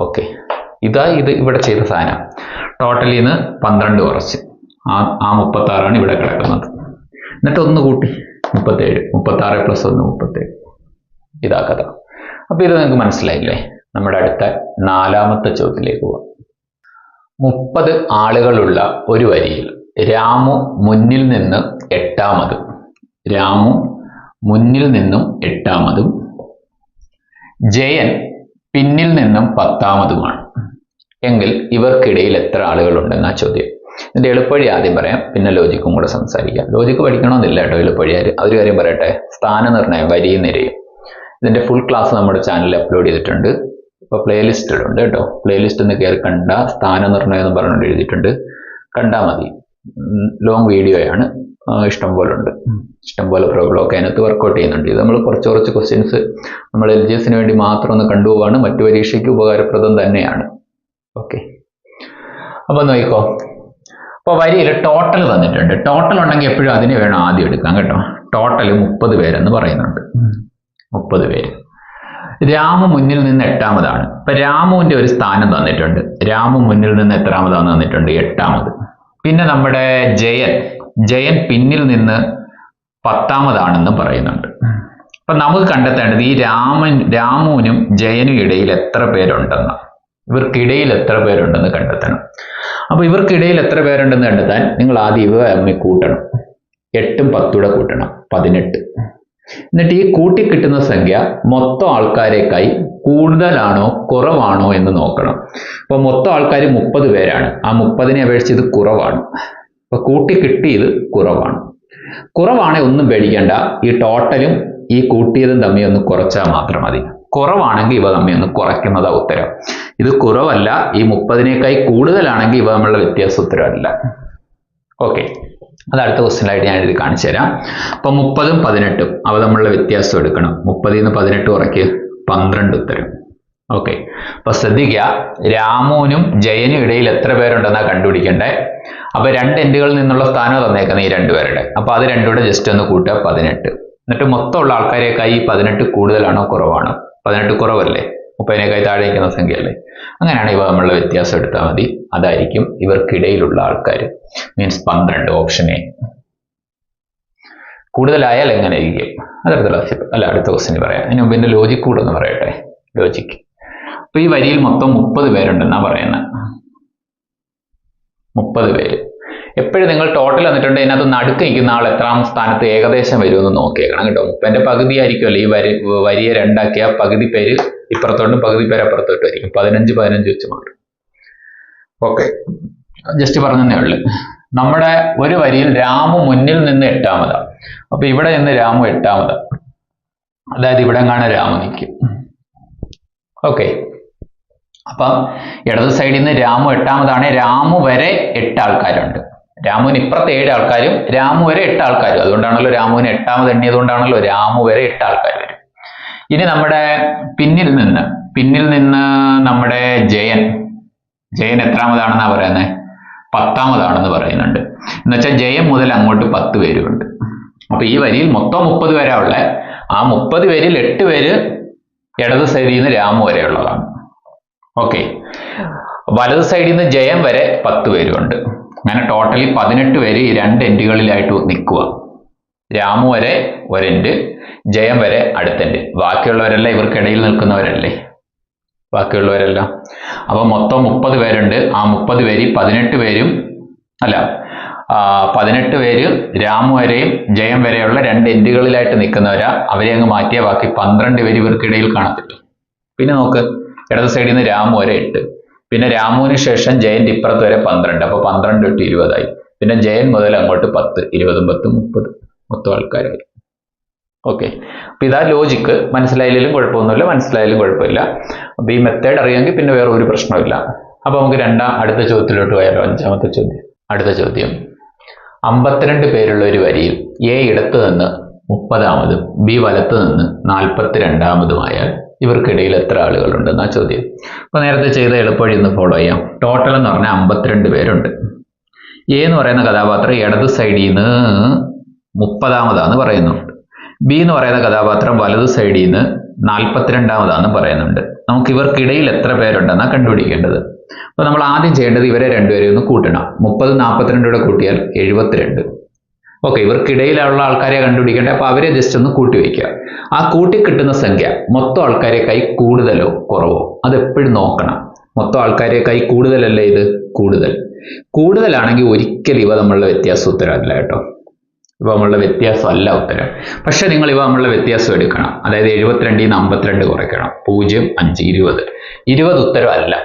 ഓക്കെ ഇതാ ഇത് ഇവിടെ ചെയ്ത സാധനം. ടോട്ടലിൽ നിന്ന് പന്ത്രണ്ട് കുറച്ച്. ആ ആ മുപ്പത്തി ആറാണ് ഇവിടെ കിടക്കുന്നത്. എന്നിട്ട് ഒന്ന് കൂട്ടി. മുപ്പത്തേഴ്. മുപ്പത്തി ആറ് പ്ലസ് ഒന്ന് മുപ്പത്തേഴ്. ഇതാ കഥ. അപ്പൊ ഇത് നിങ്ങൾക്ക് മനസ്സിലായില്ലേ? നമ്മുടെ അടുത്ത നാലാമത്തെ ചോദ്യത്തിലേക്ക് പോവാം. മുപ്പത് ആളുകളുള്ള ഒരു വരിയിൽ രാമു മുന്നിൽ നിന്ന് എട്ടാമതും രാമു മുന്നിൽ നിന്നും എട്ടാമതും ജയൻ പിന്നിൽ നിന്നും പത്താമതുമാണ്. എങ്കിൽ ഇവർക്കിടയിൽ എത്ര ആളുകളുണ്ടെന്നാ ചോദ്യം. ഇതിന്റെ എളുപ്പഴി ആദ്യം പറയാം പിന്നെ ലോജിക്കും കൂടെ സംസാരിക്കാം. ലോജിക്ക് പഠിക്കണമെന്നില്ല കേട്ടോ എളുപ്പഴി അതൊരു കാര്യം പറയട്ടെ സ്ഥാനനിർണയം വരിയും നിരയും. ഇതിന്റെ ഫുൾ ക്ലാസ് നമ്മുടെ ചാനലിൽ അപ്ലോഡ് ചെയ്തിട്ടുണ്ട്. ഇപ്പോൾ പ്ലേലിസ്റ്റിലുണ്ട് കേട്ടോ. പ്ലേലിസ്റ്റ് എന്ന് കയറി കണ്ട സ്ഥാനനിർണയം എന്ന് പറഞ്ഞുകൊണ്ട് എഴുതിയിട്ടുണ്ട്. കണ്ടാൽ മതി. ലോങ് വീഡിയോയാണ് ഇഷ്ടം പോലെ ഉണ്ട്. ഇഷ്ടം പോലെ പ്രോബ്ലം ഒക്കെ അതിനകത്ത് വർക്കൗട്ട് ചെയ്യുന്നുണ്ട്. ഇത് നമ്മൾ കുറച്ച് കുറച്ച് ക്വസ്റ്റ്യൻസ് നമ്മൾ എൽ ജി എസിന് വേണ്ടി മാത്രം ഒന്ന് കണ്ടുപോവാണ്. മറ്റു പരീക്ഷയ്ക്ക് ഉപകാരപ്രദം തന്നെയാണ്. ഓക്കെ അപ്പോൾ നോക്കിക്കോ. അപ്പോൾ വരിയിൽ ടോട്ടൽ തന്നിട്ടുണ്ട് ടോട്ടൽ ഉണ്ടെങ്കിൽ എപ്പോഴും അതിനെ വേണം ആദ്യം എടുക്കാം കേട്ടോ. ടോട്ടൽ മുപ്പത് പേരെന്ന് പറയുന്നുണ്ട്. മുപ്പത് പേര്. രാമു മുന്നിൽ നിന്ന് എട്ടാമതാണ്. ഇപ്പൊ രാമുവിന്റെ ഒരു സ്ഥാനം തന്നിട്ടുണ്ട്. രാമു മുന്നിൽ നിന്ന് എത്രാമതാന്ന് തന്നിട്ടുണ്ട്? എട്ടാമത്. പിന്നെ നമ്മുടെ ജയൻ. ജയൻ പിന്നിൽ നിന്ന് പത്താമതാണെന്ന് പറയുന്നുണ്ട്. അപ്പൊ നമുക്ക് കണ്ടെത്തേണ്ടത് ഈ രാമൻ രാമുവിനും ജയനും ഇടയിൽ എത്ര പേരുണ്ടെന്ന്. ഇവർക്കിടയിൽ എത്ര പേരുണ്ടെന്ന് കണ്ടെത്തണം. അപ്പൊ ഇവർക്കിടയിൽ എത്ര പേരുണ്ടെന്ന് കണ്ടെത്താൻ നിങ്ങൾ ആദ്യം ഇവ തമ്മിൽ കൂട്ടണം. എട്ടും പത്തൂടെ കൂട്ടണം. പതിനെട്ട്. എന്നിട്ട് ഈ കൂട്ടി കിട്ടുന്ന സംഖ്യ മൊത്തം ആൾക്കാരെക്കായി കൂടുതലാണോ കുറവാണോ എന്ന് നോക്കണം. ഇപ്പൊ മൊത്തം ആൾക്കാർ മുപ്പത് പേരാണ്. ആ മുപ്പതിനെ അപേക്ഷിച്ച് ഇത് കുറവാണ്. അപ്പൊ കൂട്ടി കിട്ടിയത് കുറവാണ്. കുറവാണെ ഒന്നും പേടിക്കേണ്ട. ഈ ടോട്ടലും ഈ കൂട്ടിയതും തമ്മിൽ ഒന്ന് കുറച്ചാൽ മാത്രം മതി. കുറവാണെങ്കിൽ ഇവ തമ്മിൽ ഒന്ന് കുറയ്ക്കുന്നതാ ഉത്തരം. ഇത് കുറവല്ല ഈ മുപ്പതിനേക്കായി കൂടുതലാണെങ്കിൽ ഇവ തമ്മിലുള്ള വ്യത്യാസ ഉത്തരവല്ല. ഓക്കെ. അത് അടുത്ത ക്വസ്റ്റ്യനായിട്ട് ഞാൻ കാണിച്ചു തരാം. അപ്പൊ മുപ്പതും പതിനെട്ടും അവ തമ്മിലുള്ള വ്യത്യാസം എടുക്കണം. മുപ്പതിൽ നിന്ന് പതിനെട്ട് കുറയ്ക്ക് പന്ത്രണ്ട് ഉത്തരം. ഓക്കെ അപ്പൊ ശ്രദ്ധിക്കുക രാമുവിനും ജയനും ഇടയിൽ എത്ര പേരുണ്ടെന്നാ കണ്ടുപിടിക്കണ്ടേ? അപ്പൊ രണ്ട് എൻഡുകളിൽ നിന്നുള്ള സ്ഥാനം തന്നേക്കുന്നത് ഈ രണ്ടുപേരുടെ അപ്പൊ അത് രണ്ടുകൂടെ ജസ്റ്റ് ഒന്ന് കൂട്ടുക പതിനെട്ട്. എന്നിട്ട് മൊത്തമുള്ള ആൾക്കാരെക്കായി ഈ പതിനെട്ട് കൂടുതലാണോ കുറവാണോ? പതിനെട്ട് കുറവല്ലേ? മുപ്പതിനേക്കായി താഴെ നിൽക്കുന്ന സംഖ്യയല്ലേ? അങ്ങനെയാണ് ഇവ തമ്മിലുള്ള വ്യത്യാസം എടുത്താൽ മതി. അതായിരിക്കും ഇവർക്കിടയിലുള്ള ആൾക്കാർ മീൻസ് പന്ത്രണ്ട് ഓപ്ഷൻ എ കൂടുതലായാൽ എങ്ങനെ ഇരിക്കും? അതടുത്ത അല്ല അടുത്ത ക്വസ്റ്റിന് പറയാം. അതിന് മുമ്പ് എന്റെ ലോജിക് കൂടെ ഒന്ന് പറയട്ടെ? ലോജിക്ക് അപ്പൊ ഈ വരിയിൽ മൊത്തം മുപ്പത് പേരുണ്ടെന്നാ പറയുന്നത് മുപ്പത് പേര്. എപ്പോഴും നിങ്ങൾ ടോട്ടൽ വന്നിട്ടുണ്ട് ഇതിനകത്ത് നടുക്ക് നിൽക്കുന്ന ആൾ എത്രാം സ്ഥാനത്ത് ഏകദേശം വരുമെന്ന് നോക്കിയേക്കണം കേട്ടോ. മുപ്പതിന്റെ പകുതി ആയിരിക്കുമല്ലോ ഈ വരി വരിയെ രണ്ടാക്കിയ പകുതി പേര് ഇപ്പുറത്തോട്ടും പകുതി പേര് അപ്പുറത്തോട്ടും ആയിരിക്കും. പതിനഞ്ച് പതിനഞ്ച് വെച്ച് മാറും ഓക്കെ. ജസ്റ്റ് പറഞ്ഞതേ ഉള്ളു. നമ്മുടെ ഒരു വരിയിൽ രാമു മുന്നിൽ നിന്ന് എട്ടാമതാ അപ്പൊ ഇവിടെ നിന്ന് രാമു എട്ടാമതാ അതായത് ഇവിടെ കാണാൻ രാമു നിൽക്കും. ഓക്കെ. അപ്പം ഇടത് സൈഡിൽ നിന്ന് രാമു എട്ടാമതാണ്. രാമു വരെ എട്ട് ആൾക്കാരുണ്ട്. രാമുവിന് ഇപ്പുറത്തെ ഏഴ് ആൾക്കാരും രാമു വരെ എട്ട് ആൾക്കാരും. അതുകൊണ്ടാണല്ലോ രാമുവിന് എട്ടാമത് എണ്ണിയതുകൊണ്ടാണല്ലോ രാമു വരെ എട്ട് ആൾക്കാർ വരും. ഇനി നമ്മുടെ പിന്നിൽ നിന്ന് പിന്നിൽ നിന്ന് നമ്മുടെ ജയൻ. ജയൻ എത്രാമതാണെന്നാ പറയുന്നത് പത്താമതാണെന്ന് പറയുന്നുണ്ട്. എന്നുവെച്ചാൽ ജയൻ മുതൽ അങ്ങോട്ട് പത്ത് പേരുമുണ്ട് അപ്പൊ ഈ വരിയിൽ മൊത്തം മുപ്പത് പേരാ ഉള്ളത് ആ മുപ്പത് പേരിൽ എട്ട് പേര് ഇടത് സൈഡിൽ നിന്ന് രാമു വരെയുള്ളതാണ് ഓക്കെ വലത് സൈഡിൽ നിന്ന് ജയം വരെ പത്ത് പേരുണ്ട്. അങ്ങനെ ടോട്ടലി പതിനെട്ട് പേര് ഈ രണ്ട് എൻഡുകളിലായിട്ട് നിൽക്കുക. രാമു വരെ ഒരെൻഡ് ജയം വരെ അടുത്തെൻഡ് ബാക്കിയുള്ളവരെല്ലാം ഇവർക്കിടയിൽ നിൽക്കുന്നവരല്ലേ? ബാക്കിയുള്ളവരെല്ലാം. അപ്പോൾ മൊത്തം മുപ്പത് പേരുണ്ട്. ആ മുപ്പത് പേര് പതിനെട്ട് പേരും അല്ല പതിനെട്ട് പേര് രാമു വരെയും ജയം വരെയുള്ള രണ്ട് എൻഡുകളിലായിട്ട് നിൽക്കുന്നവരാ. അവരെ അങ്ങ് മാറ്റിയ ബാക്കി പന്ത്രണ്ട് പേര് ഇവർക്കിടയിൽ കാണത്തില്ല. പിന്നെ നോക്ക്. ഇടത് സൈഡിൽ നിന്ന് രാമു വരെ എട്ട്. പിന്നെ രാമുവിന് ശേഷം ജയന്റെ ഇപ്പുറത്ത് വരെ പന്ത്രണ്ട്. അപ്പൊ പന്ത്രണ്ട് ഇട്ട് ഇരുപതായി. പിന്നെ ജയൻ മുതൽ അങ്ങോട്ട് പത്ത് ഇരുപതും പത്തും മുപ്പത് മൊത്തം ആൾക്കാരായി ഓക്കെ അപ്പൊ ഇതാ ലോജിക്ക് മനസ്സിലായില്ലെങ്കിലും കുഴപ്പമൊന്നുമില്ല മനസ്സിലായാലും കുഴപ്പമില്ല. അപ്പൊ ഈ മെത്തേഡ് അറിയാമെങ്കിൽ പിന്നെ വേറെ ഒരു പ്രശ്നമില്ല അപ്പൊ നമുക്ക് രണ്ടാം അടുത്ത ചോദ്യത്തിലോട്ട് പോയാലോ? അഞ്ചാമത്തെ ചോദ്യം. അടുത്ത ചോദ്യം. അമ്പത്തിരണ്ട് പേരുള്ള ഒരു വരിയിൽ എ ഇടത്ത് നിന്ന് മുപ്പതാമതും ബി വലത്ത് നിന്ന് നാൽപ്പത്തിരണ്ടാമതുമായാൽ ഇവർക്കിടയിൽ എത്ര ആളുകളുണ്ടെന്നാ ചോദ്യം. അപ്പോൾ നേരത്തെ ചെയ്ത എളുപ്പവഴി ഒന്ന് ഫോളോ ചെയ്യാം. ടോട്ടൽ എന്ന് പറഞ്ഞാൽ അമ്പത്തിരണ്ട് പേരുണ്ട്. എ എന്ന് പറയുന്ന കഥാപാത്രം ഇടത് സൈഡിൽ നിന്ന് മുപ്പതാമതാന്ന് പറയുന്നുണ്ട്. ബി എന്ന് പറയുന്ന കഥാപാത്രം വലത് സൈഡിൽ നിന്ന് നാൽപ്പത്തിരണ്ടാമതാന്ന് പറയുന്നുണ്ട്. നമുക്ക് ഇവർക്കിടയിൽ എത്ര പേരുണ്ടെന്നാണ് കണ്ടുപിടിക്കേണ്ടത്. അപ്പോൾ നമ്മൾ ആദ്യം ചെയ്യേണ്ടത് ഇവരെ രണ്ടുപേരെയും ഒന്ന് കൂട്ടണം. മുപ്പത് നാൽപ്പത്തിരണ്ടൂടെ കൂട്ടിയാൽ എഴുപത്തിരണ്ട്. ഓക്കെ ഇവർക്കിടയിലുള്ള ആൾക്കാരെ കണ്ടുപിടിക്കേണ്ടത് അപ്പൊ അവരെ ജസ്റ്റ് ഒന്ന് കൂട്ടി വയ്ക്കുക ആ കൂട്ടി കിട്ടുന്ന സംഖ്യ മൊത്തം ആൾക്കാരെ കൈ കൂടുതലോ കുറവോ? അത് എപ്പോഴും നോക്കണം. മൊത്തം ആൾക്കാരെ കൈ കൂടുതലല്ലേ ഇത്? കൂടുതൽ. കൂടുതലാണെങ്കിൽ ഒരിക്കലും ഇവ നമ്മളുടെ വ്യത്യാസം ഉത്തരമല്ല കേട്ടോ. ഇവ നമ്മളുടെ വ്യത്യാസമല്ല ഉത്തരം. പക്ഷെ നിങ്ങൾ ഇവ നമ്മളുടെ വ്യത്യാസം എടുക്കണം. അതായത് എഴുപത്തിരണ്ടിൽ നിന്ന് അമ്പത്തിരണ്ട് കുറയ്ക്കണം. പൂജ്യം അഞ്ച് ഇരുപത്. ഇരുപത് ഉത്തരം അല്ല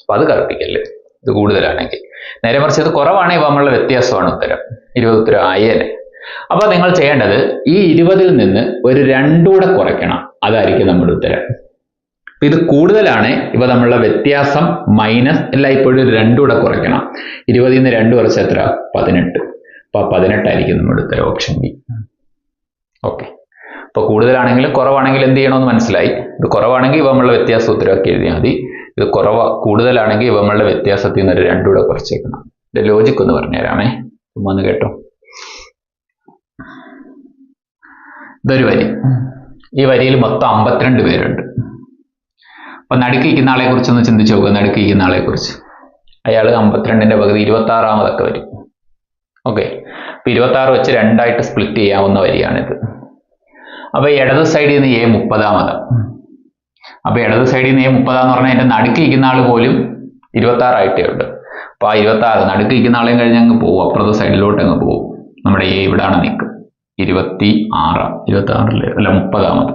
അപ്പൊ അത് കറുപ്പിക്കല്ലേ? ഇത് കൂടുതലാണെങ്കിൽ. നേരെ മറിച്ച് ഇത് കുറവാണെങ്കിൽ നമ്മളുടെ വ്യത്യാസമാണ് ഉത്തരം. ഇരുപത് ഉത്തരം ആയേനെ അപ്പൊ നിങ്ങൾ ചെയ്യേണ്ടത് ഈ ഇരുപതിൽ നിന്ന് ഒരു രണ്ടൂടെ കുറയ്ക്കണം. അതായിരിക്കും നമ്മുടെ ഉത്തരം. അപ്പൊ ഇത് കൂടുതലാണ് ഇവ തമ്മിലുള്ള വ്യത്യാസം മൈനസ് എല്ലായ്പ്പോഴും ഒരു രണ്ടൂടെ കുറയ്ക്കണം. ഇരുപതിൽ നിന്ന് രണ്ട് കുറച്ച് എത്ര? പതിനെട്ട്. അപ്പൊ ആ പതിനെട്ടായിരിക്കും നമ്മുടെ ഉത്തരം ഓപ്ഷൻ ബി ഓക്കെ അപ്പൊ കൂടുതലാണെങ്കിലും കുറവാണെങ്കിലും എന്ത് ചെയ്യണമെന്ന് മനസ്സിലായി. ഇത് കുറവാണെങ്കിൽ ഇവ നമ്മളുടെ വ്യത്യാസം ഉത്തരവാക്കി എഴുതിയാൽ മതി. ഇത് കുറവ കൂടുതലാണെങ്കിൽ ഇവമ്മളുടെ വ്യത്യാസത്തിൽ നിന്ന് ഒരു രണ്ടൂടെ കുറച്ചേക്കണം. ഇതിന്റെ ലോജിക് ഒന്ന് പറഞ്ഞുതരാമേ. തരാമേ ഒന്ന് കേട്ടോ. ഇതൊരു വരി. ഈ വരിയിൽ മൊത്തം അമ്പത്തിരണ്ട് പേരുണ്ട്. അപ്പൊ നടുക്കിരിക്കുന്ന ആളെ കുറിച്ച് ഒന്ന് ചിന്തിച്ചു നോക്കുക നടുക്കിരിക്കുന്ന ആളെ കുറിച്ച്. അയാൾ അമ്പത്തിരണ്ടിന്റെ പകുതി ഇരുപത്തി ആറാമതൊക്കെ വരും. ഓക്കെ. അപ്പൊ ഇരുപത്തി ആറ് വെച്ച് രണ്ടായിട്ട് സ്പ്ലിറ്റ് ചെയ്യാവുന്ന വരിയാണിത്. അപ്പൊ ഇടത് സൈഡിൽ നിന്ന് എ മുപ്പതാമത്. അപ്പൊ ഇടത് സൈഡിൽ നിന്ന് മുപ്പതാന്ന് പറഞ്ഞാൽ എന്റെ നടുക്കിരിക്കുന്ന ആൾ പോലും ഇരുപത്തി ആറായിട്ടേ ഉണ്ട് അപ്പൊ ആ ഇരുപത്തി ആറ് നടുക്കിരിക്കുന്ന ആളെയും കഴിഞ്ഞ് അങ്ങ് പോകും അപ്പുറത്തെ സൈഡിലോട്ട് അങ്ങ് പോകും നമ്മുടെ എ ഇവിടാണ് നിൽക്കും ഇരുപത്തി ആറാം ഇരുപത്തി ആറിൽ അല്ല മുപ്പതാമത്.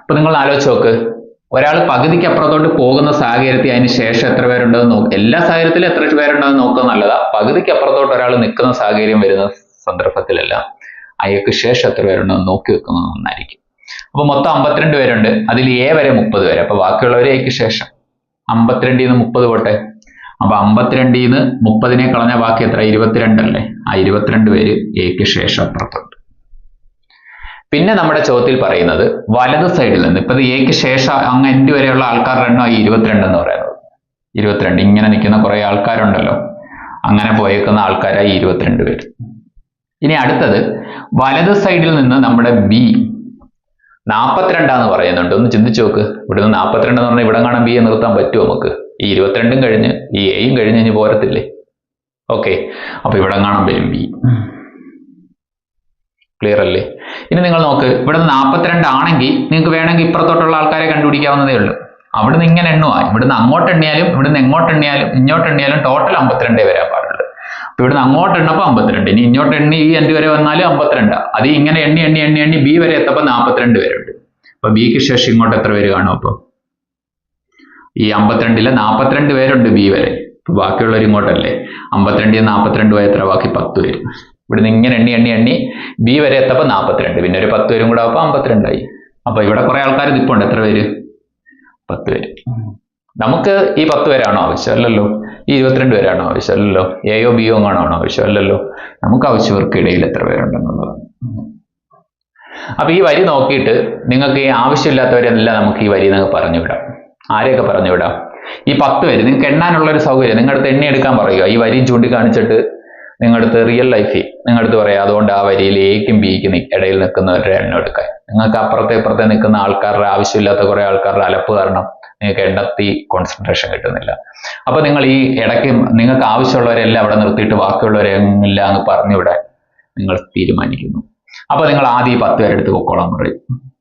അപ്പൊ നിങ്ങൾ ആലോചിച്ച് നോക്ക്. ഒരാൾ പകുതിക്ക് അപ്പുറത്തോട്ട് പോകുന്ന സാഹചര്യത്തിൽ അതിന് ശേഷം എത്ര പേരുണ്ടെന്ന് നോക്കും. എല്ലാ സാഹചര്യത്തിലും എത്ര പേരുണ്ടെന്ന് നോക്കുക നല്ലതാ. പകുതിക്ക് അപ്പുറത്തോട്ട് ഒരാൾ നിൽക്കുന്ന സാഹചര്യം വരുന്ന സന്ദർഭത്തിലെല്ലാം. അയാൾക്ക് ശേഷം എത്ര പേരുണ്ടെന്ന് നോക്കി വെക്കുന്നത് നന്നായിരിക്കും. അപ്പൊ മൊത്തം അമ്പത്തിരണ്ട് പേരുണ്ട്. അതിൽ എ വരെ മുപ്പത് പേര്. അപ്പൊ ബാക്കിയുള്ളവരെ അയക്ക് ശേഷം. അമ്പത്തിരണ്ടിൽ നിന്ന് മുപ്പത് പോട്ടെ? അപ്പൊ അമ്പത്തിരണ്ടിൽ നിന്ന് മുപ്പതിനെ കളഞ്ഞ ബാക്കി എത്ര? ഇരുപത്തിരണ്ടല്ലേ ആ ഇരുപത്തിരണ്ട് പേര് എക്ക് ശേഷം അപ്പുറത്തുണ്ട്. പിന്നെ നമ്മുടെ ചോദ്യത്തിൽ പറയുന്നത് വലത് സൈഡിൽ നിന്ന് ഇപ്പൊ എക്ക് ശേഷം അങ്ങ് എൻഡ് വരെയുള്ള ആൾക്കാരുടെ എണ്ണം ഈ ഇരുപത്തിരണ്ട് എന്ന് പറയുന്നത്. ഇരുപത്തിരണ്ട്. ഇങ്ങനെ നിൽക്കുന്ന കുറെ ആൾക്കാരുണ്ടല്ലോ. അങ്ങനെ പോയേക്കുന്ന ആൾക്കാരായി ഇരുപത്തിരണ്ട് പേര്. ഇനി അടുത്തത് വലത് സൈഡിൽ നിന്ന് നമ്മുടെ ബി നാൽപ്പത്തിരണ്ടാന്ന് പറയുന്നുണ്ട്. ഒന്ന് ചിന്തിച്ചു നോക്ക്. ഇവിടുന്ന് നാൽപ്പത്തിരണ്ട് എന്ന് പറഞ്ഞാൽ ഇവിടെ കാണാൻ എ നിർത്താൻ പറ്റുമോ നമുക്ക്? ഈ ഇരുപത്തിരണ്ടും കഴിഞ്ഞ് ഈ എയും കഴിഞ്ഞ് ഇനി പോരത്തില്ലേ? ഓക്കെ അപ്പൊ ഇവിടെ കാണാൻ വരും ബി ക്ലിയർ അല്ലേ? ഇനി നിങ്ങൾ നോക്ക്. ഇവിടെ നാൽപ്പത്തിരണ്ട് ആണെങ്കിൽ നിങ്ങൾക്ക് വേണമെങ്കിൽ ഇപ്പുറത്തോട്ടുള്ള ആൾക്കാരെ കണ്ടുപിടിക്കാവുന്നതേ ഉള്ളൂ. അവിടുന്ന് ഇങ്ങനെ എണ്ണുവാ. ഇവിടുന്ന് അങ്ങോട്ട് എണ്ണിയാലും ഇവിടുന്ന് എങ്ങോട്ട് എണ്ണിയാലും ഇങ്ങോട്ട് എണ്ണിയാലും ടോട്ടൽ അമ്പത്തിരണ്ടേ വരാൻ അപ്പൊ ഇവിടുന്ന് അങ്ങോട്ട് എണ്ണപ്പോൾ അമ്പത്തിരണ്ട്. ഇനി ഇങ്ങോട്ട് എണ്ണി ഈ എൻഡ് വരെ വന്നാലും അമ്പത്തിരണ്ട്. അത് ഇങ്ങനെ എണ്ണി എണ്ണി എണ്ണി എണ്ണി ബി വരെ എത്തപ്പോൾ നാൽപ്പത്തിരണ്ട് പേരുണ്ട് അപ്പൊ ബിക്ക് ശേഷം ഇങ്ങോട്ട് എത്ര പേര് കാണും അപ്പൊ? ഈ അമ്പത്തിരണ്ടിലെ നാൽപ്പത്തിരണ്ട് പേരുണ്ട് ബി വരെ. ഇപ്പൊ ബാക്കിയുള്ളവർ ഇങ്ങോട്ടല്ലേ? അമ്പത്തിരണ്ടിൽ നിന്ന് നാൽപ്പത്തിരണ്ട് പോയ എത്ര? ബാക്കി പത്ത് പേര് ഇവിടുന്ന് ഇങ്ങനെ എണ്ണി എണ്ണി എണ്ണി ബി വരെ എത്തപ്പോൾ നാൽപ്പത്തിരണ്ട് പിന്നെ ഒരു പത്ത് പേരും കൂടെ ആവുമ്പോൾ അമ്പത്തിരണ്ടായി. അപ്പൊ ഇവിടെ കുറെ ആൾക്കാർ നിൽപ്പുണ്ട് എത്ര പേര്? പത്ത് പേര്. നമുക്ക് ഈ പത്ത് പേരാണോ ആവശ്യം? അല്ലല്ലോ. ഈ ഇരുപത്തിരണ്ട് പേരാണോ ആവശ്യം അല്ലല്ലോ എയോ ബിയോ ആണോ ആവശ്യം അല്ലല്ലോ നമുക്ക് ആവശ്യവർക്കിടയിൽ എത്ര പേരുണ്ടെന്നുള്ളത്. അപ്പൊ ഈ വരി നോക്കിയിട്ട് നിങ്ങൾക്ക് ഈ ആവശ്യമില്ലാത്തവരെല്ലാം നമുക്ക് ഈ വരി നിങ്ങൾക്ക് പറഞ്ഞു വിടാം ആരെയൊക്കെ പറഞ്ഞു വിടാം ഈ പത്ത് പേര്. നിങ്ങൾക്ക് എണ്ണാനുള്ള ഒരു സൗകര്യം. നിങ്ങളുടെ അടുത്ത് എണ്ണി എടുക്കാൻ പറയുക. ഈ വരി ചൂണ്ടിക്കാണിച്ചിട്ട് നിങ്ങളുടെ റിയൽ ലൈഫിൽ നിങ്ങളുടെ അടുത്ത് പറയാം. അതുകൊണ്ട് ആ വരിയിൽ എക്കും ബിക്കും ഇടയിൽ നിൽക്കുന്നവരുടെ എണ്ണം എടുക്കാൻ. നിങ്ങൾക്ക് അപ്പുറത്തെ ഇപ്പുറത്തെ നിൽക്കുന്ന ആൾക്കാരുടെ ആവശ്യമില്ലാത്ത കുറെ ആൾക്കാരുടെ അലപ്പ് കാരണം നിങ്ങൾക്ക് എണ്ണത്തി കോൺസെൻട്രേഷൻ കിട്ടുന്നില്ല. അപ്പൊ നിങ്ങൾ ഈ ഇടയ്ക്ക് നിങ്ങൾക്ക് ആവശ്യമുള്ളവരെല്ലാം അവിടെ നിർത്തിയിട്ട് ബാക്കിയുള്ളവരെല്ലാം അങ്ങ് പറഞ്ഞു വിടാൻ നിങ്ങൾ തീരുമാനിക്കുന്നു. അപ്പൊ നിങ്ങൾ ആദ്യം ഈ പത്ത് പേരെടുത്ത് പൊക്കോളാൻ പറയും.